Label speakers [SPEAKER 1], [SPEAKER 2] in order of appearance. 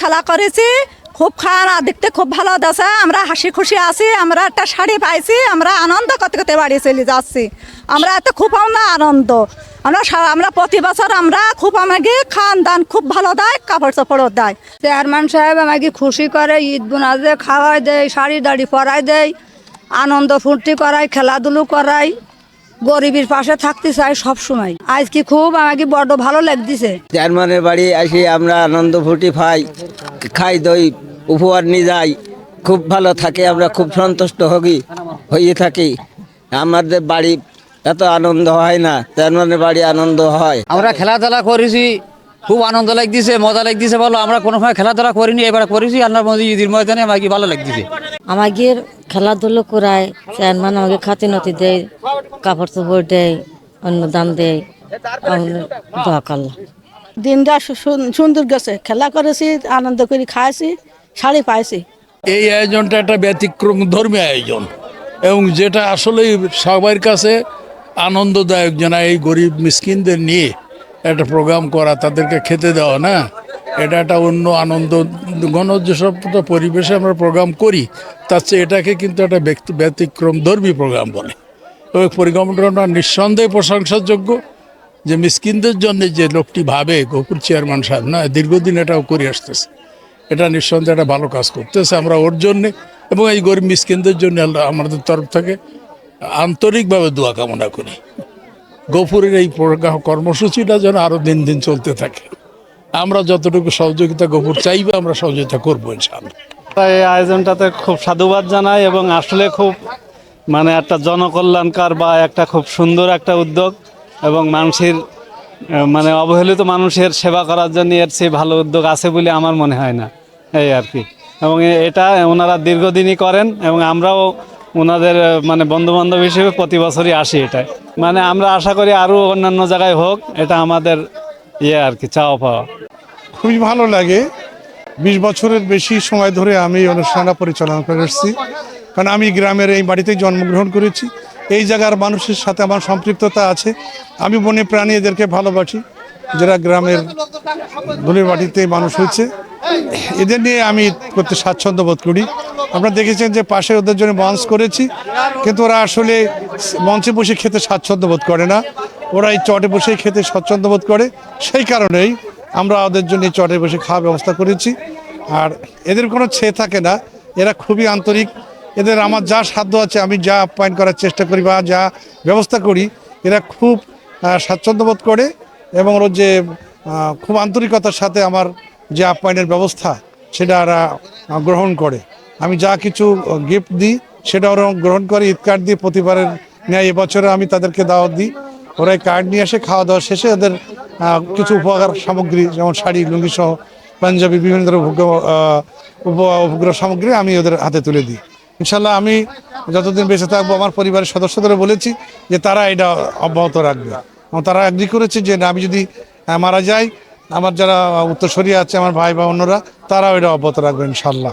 [SPEAKER 1] খেলা করেছি, খুব খানা দেখতে খুব ভালো আছে আমরা হাসি খুশি আছি, আমরা একটা শাড়ি পাইছি, আমরা আনন্দ করতে করতে বাড়ি চলে যাচ্ছি। আমরা এত খুব আমরা আনন্দ। আমরা আমরা প্রতি বছর আমরা খুব আমাকে খান দান খুব ভালো দেয়, কাপড় চোপড়ও দেয়।
[SPEAKER 2] চেয়ারম্যান সাহেব আমাকে খুশি করে, ঈদ বোনাজে খাওয়াই দেয়, শাড়ি দাড়ি পরাই দেয়, আনন্দ ফুর্তি করাই, খেলাধুলো করাই। গরিবের পাশে থাকতে চাই সব সময় আজকে খুব আমাকে বড্ড ভালো লাগতেছে।
[SPEAKER 3] চেয়ারম্যানের বাড়ি আসি আমরা আনন্দ ফুটি পাই খাই দই উপহার নিয়ে যাই। খুব ভালো থাকে আমরা খুব সন্তুষ্ট হই হয়ে থাকি। আমাদের বাড়ি এত আনন্দ হয় না চেয়ারম্যানের বাড়ি আনন্দ হয়।
[SPEAKER 4] আমরা খেলাধুলা করেছি খুব আনন্দ লাগতেছে মজা লাগতেছে বলো আমরা কোনো সময় খেলাধুলা করিনি এবার করেছি আল্লাহর মধ্যে ঈদের ময়দানে আমাকে ভালো লাগতেছে।
[SPEAKER 5] আমাকে খেলাধুলো করায় চেয়ারম্যান আমাকে খাতিনতি দেয় কাপড় চোপড় দেয় অন্য দাম দেয়। আমাদের দোয়া
[SPEAKER 6] দিনটা সুন্দর গেছে। খেলা করেছি আনন্দ করে খাইছি শাড়ি পাইছি।
[SPEAKER 7] এই আয়োজনটা একটা ব্যতিক্রম ধর্মী আয়োজন এবং যেটা আসলে সবার কাছে আনন্দদায়ক যেন এই গরিব মিসকিনদের নিয়ে একটা প্রোগ্রাম করা তাদেরকে খেতে দেওয়া না? এটা একটা অন্য আনন্দ। ঘন যেসব পরিবেশে আমরা প্রোগ্রাম করি, তার চেয়ে এটাকে কিন্তু একটা ব্যক্তি ব্যতিক্রম, ধর্মী প্রোগ্রাম বলে। ওই পরিকল্পনা নিঃসন্দেহে প্রশংসাযোগ্য যে মিসকিনদের জন্য যে লোকটি ভাবে, গোকুল চেয়ারম্যান সাহেব, না, দীর্ঘদিন এটাও করে আসতেছে। এটা নিঃসন্দেহে একটা ভালো কাজ করতেছে আমরা ওর জন্যে এবং এই গরিব মিসকিনদের জন্য আল্লাহ আমাদের তরফ থেকে আন্তরিকভাবে দোয়া কামনা করি। গফুরের এই কর্মসূচিটা যেন আরও দিন দিন চলতে থাকে। আমরা যতটুকু সহযোগিতা গফুর চাইবে, আমরা সহযোগিতা করব
[SPEAKER 8] এই আয়োজনটাতে খুব সাধুবাদ জানাই এবং আসলে খুব মানে একটা জনকল্যাণকার বা একটা খুব সুন্দর একটা উদ্যোগ এবং মানুষের মানে অবহেলিত মানুষের সেবা করার জন্য এর চেয়ে ভালো উদ্যোগ আছে বলে আমার মনে হয় না, এই আর কি। এবং এটা ওনারা দীর্ঘদিনই করেন এবং আমরাও ওনাদের মানে বন্ধু বান্ধব হিসেবে প্রতি বছরই আসি এটায়। মানে আমরা আশা করি আরও অন্যান্য জায়গায় হোক, এটা আমাদের ইয়ে আর কি, চাওয়া পাওয়া।
[SPEAKER 9] খুবই ভালো লাগে। বিশ বছরের বেশি সময় ধরে আমি এই অনুষ্ঠানটা পরিচালনা করে এসেছি। কারণ আমি গ্রামের এই বাড়িতেই জন্মগ্রহণ করেছি। এই জায়গার মানুষের সাথে আমার সম্পৃক্ততা আছে। আমি বনে প্রাণী এদেরকে ভালোবাসি। যারা গ্রামের ধুলির বাড়িতে মানুষ হয়েছে, এদের নিয়ে আমি করতে স্বাচ্ছন্দ্য বোধ করি। আপনারা দেখেছেন যে পাশে ওদের জন্য মঞ্চ করেছি। কিন্তু ওরা আসলে মঞ্চে বসে খেতে স্বাচ্ছন্দ্য বোধ করে না। ওরা এই চটে বসেই খেতে স্বচ্ছন্দ বোধ করে। সেই কারণেই আমরা ওদের জন্য চটে বসে খাওয়ার ব্যবস্থা করেছি। আর এদের কোনো ছে থাকে না এরা খুবই আন্তরিক। এদের আমার যা সাধ্য আছে আমি যা আপ্যায়ন করার চেষ্টা করি বা যা ব্যবস্থা করি এরা খুব আহ, স্বাচ্ছন্দ্য বোধ করে এবং ওর যে খুব আন্তরিকতার সাথে আমার যে আপ্যায়নের ব্যবস্থা সেটা ওরা গ্রহণ করে। আমি যা কিছু গিফট দিই সেটা ওরা গ্রহণ করে ঈদ কার্ড দিয়ে প্রতিবারের ন্যায় এবছরে আমি তাদেরকে দাওয়াত দিই। ওরা কার্ড নিয়ে আসে খাওয়া দাওয়া শেষে ওদের কিছু উপহার সামগ্রী, যেমন শাড়ি, লুঙ্গি সহ পাঞ্জাবি, বিভিন্ন ধরনের উপগ্রহ উপ- উপগ্রহ সামগ্রী আমি ওদের হাতে তুলে দিই। ইনশাল্লাহ আমি যতদিন বেঁচে থাকব, আমার পরিবারের সদস্যদের বলেছি যে তারা এটা অব্যাহত রাখবে। এবং তারা অ্যাগ্রি করেছে যে আমি যদি মারা যাই, আমার যারা উত্তরসূরি আছে, আমার ভাই বা অন্যরা, তারাও এটা অব্যাহত রাখবে ইনশাল্লাহ